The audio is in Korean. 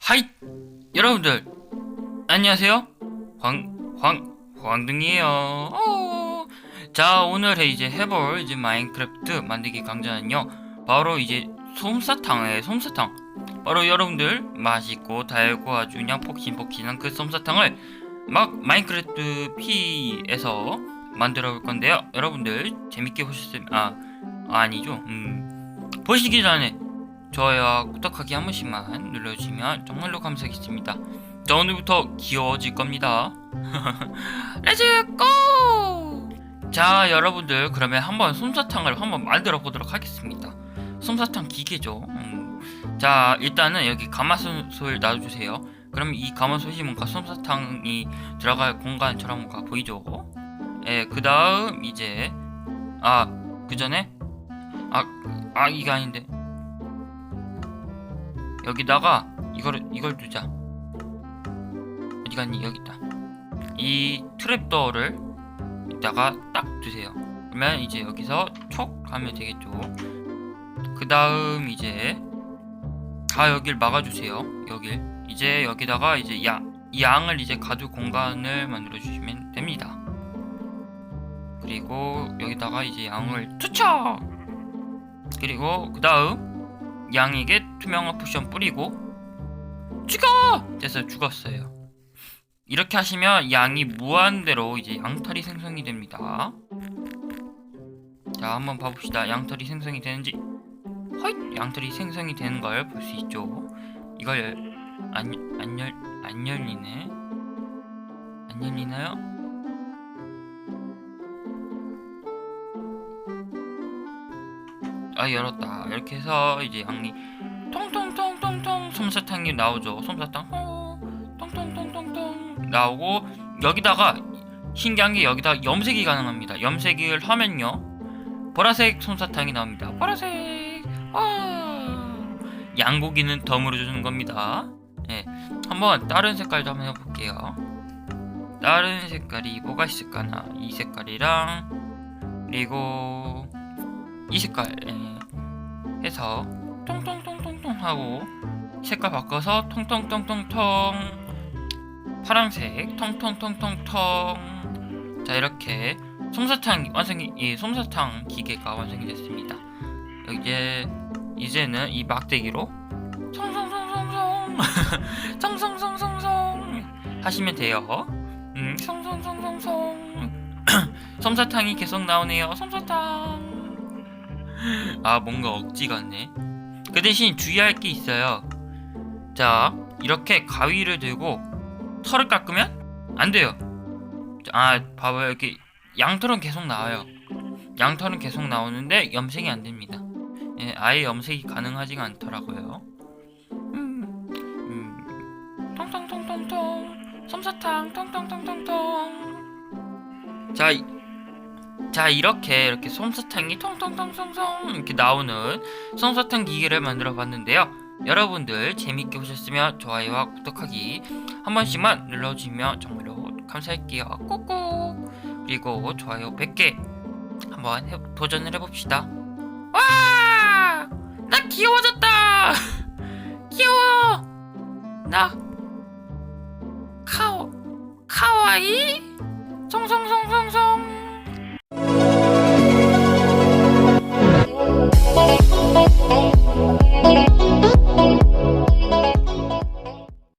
하이 여러분들. 안녕하세요. 황 황 황등이에요. 어. 자 오늘 이제 해볼 이제 마인크래프트 만들기 강좌는요. 바로 이제 솜사탕에 솜사탕. 바로 여러분들 맛있고 달고 아주 그냥 폭신폭신한 그 솜사탕을 막 마인크래프트 P에서 만들어 볼 건데요 여러분들 재밌게 보셨으면 아 아니죠 음 보시기 전에 좋아요와 구독하기 한 번씩만 눌러주시면 정말로 감사하겠습니다. 자 오늘부터 귀여워질 겁니다. 렛츠고! 자 여러분들 그러면 한번 솜사탕을 한번 만들어 보도록 하겠습니다. 솜사탕 기계죠. 음. 자 일단은 여기 가마솥을 놔주세요. 그럼 이 가마솥이 뭔가 솜사탕이 들어갈 공간처럼 보이죠? 예, 그 다음 이제 아 그 전에 아, 아 이게 아닌데 여기다가 이걸 이걸 두자. 어디 갔니? 여기 있다. 이 트랩도어를 이따가 딱 두세요. 그러면 이제 여기서 촉 하면 되겠죠. 그 다음 이제 다 여길 막아주세요. 여길 이제 여기다가 이제 야, 이 양을 이제 가둘 공간을 만들어 주시면 됩니다. 그리고 여기다가 이제 양을 투척. 그리고 그 다음 양에게 투명한 포션 뿌리고 죽어! 됐어요 죽었어요 이렇게 하시면 양이 무한대로 이제 양털이 생성이 됩니다 자 한번 봐봅시다 양털이 생성이 되는지 허잇 양털이 생성이 되는 걸 볼 수 있죠. 이걸 안, 안, 열, 안 열리네. 안 열리나요? 아 열었다. 이렇게 해서 이제 양이 통통통통통 솜사탕이 나오죠. 솜사탕. 호 통통통통통 나오고 여기다가 신기한 게 여기다 염색이 가능합니다. 염색을 하면요. 보라색 솜사탕이 나옵니다. 보라색 와 양고기는 덤으로 주는 겁니다 예 한번 다른 색깔도 한번 해볼게요 다른 색깔이 뭐가 있을까나 이 색깔이랑 그리고 이 색깔 예. 해서 통통통통통 하고 색깔 바꿔서 통통통통통 파란색 통통통통통 자 이렇게 솜사탕 완성이 예, 솜사탕 기계가 완성이 됐습니다. 이제 이제는 이 막대기로 송송송송송 송송송송송 하시면 돼요. 음, 송송송송송 솜사탕이 계속 나오네요. 솜사탕. 아 뭔가 억지 같네. 그 대신 주의할 게 있어요. 자 이렇게 가위를 들고 털을 깎으면 안 돼요. 아 봐봐요. 이렇게 양털은 계속 나와요. 양털은 계속 나오는데 염색이 안 됩니다 예, 아예 염색이 가능하지가 않더라고요. 음, 음. 통통통통통 솜사탕 통통통통통 자 이- 자 이렇게 이렇게 솜사탕이 통통통통통 이렇게 나오는 솜사탕 기계를 만들어 봤는데요. 여러분들 재밌게 보셨으면 좋아요와 구독하기 한 번씩만 눌러주시면 정말로 감사할게요. 꾹꾹. 그리고 좋아요 100개 한번 해, 도전을 해봅시다. 와! 나 귀여워졌다. 귀여워. 나. 카오 카와이? 송송